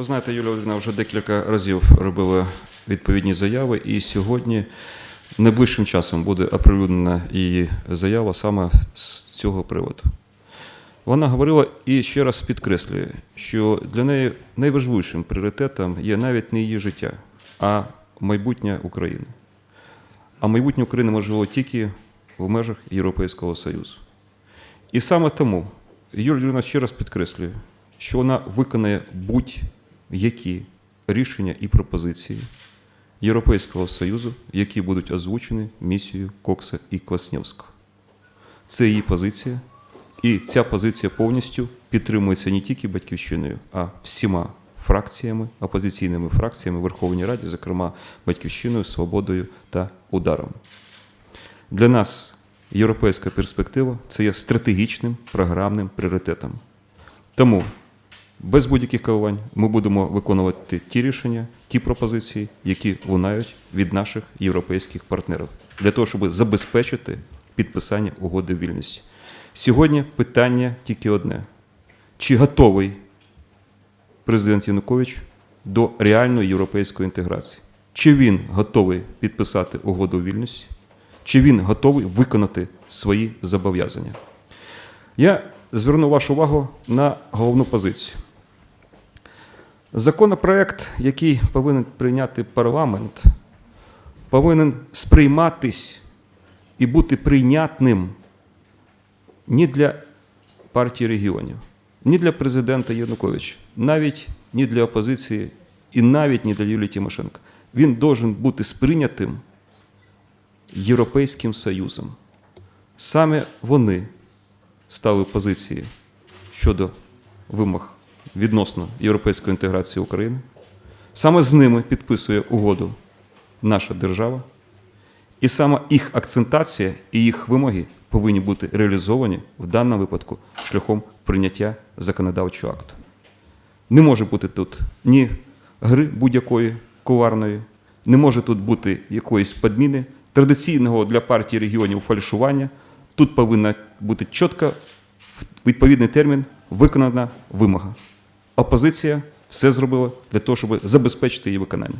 Ви знаєте, Юлія Володимирівна вже декілька разів робила відповідні заяви, і сьогодні найближчим часом буде оприлюднена її заява саме з цього приводу. Вона говорила і ще раз підкреслює, що для неї найважливішим пріоритетом є навіть не її життя, а майбутнє України. А майбутнє України можливо тільки в межах Європейського Союзу. І саме тому Юлія Юрійовна ще раз підкреслює, що вона виконає будь-які рішення і пропозиції Європейського Союзу, які будуть озвучені місією Кокса і Квасневського. Це її позиція, і ця позиція повністю підтримується не тільки батьківщиною, а всіма фракціями, опозиційними фракціями Верховній Раді, зокрема Батьківщиною, Свободою та Ударом. Для нас європейська перспектива це є стратегічним програмним пріоритетом. Тому без будь-яких коливань ми будемо виконувати ті рішення, ті пропозиції, які лунають від наших європейських партнерів, для того, щоб забезпечити підписання угоди вільності. Сьогодні питання тільки одне: чи готовий президент Янукович до реальної європейської інтеграції? Чи він готовий підписати угоду вільності? Чи він готовий виконати свої зобов'язання? Я зверну вашу увагу на головну позицію. Законопроект, який повинен прийняти парламент, повинен сприйматись і бути прийнятним ні для партії регіонів, ні для президента Януковича, навіть ні для опозиції і навіть ні для Юлії Тимошенко. Він должен бути сприйнятим Європейським Союзом. Саме вони стали позиції щодо вимог відносно європейської інтеграції України. Саме з ними підписує угоду наша держава. І саме їх акцентація і їх вимоги повинні бути реалізовані в даному випадку шляхом прийняття законодавчого акту. Не може бути тут ні гри будь-якої куларної, не може тут бути якоїсь подміни, традиційного для партії регіонів фальшування. Тут повинна бути чітко відповідний термін виконана вимога. Опозиція все зробила для того, щоб забезпечити її виконання.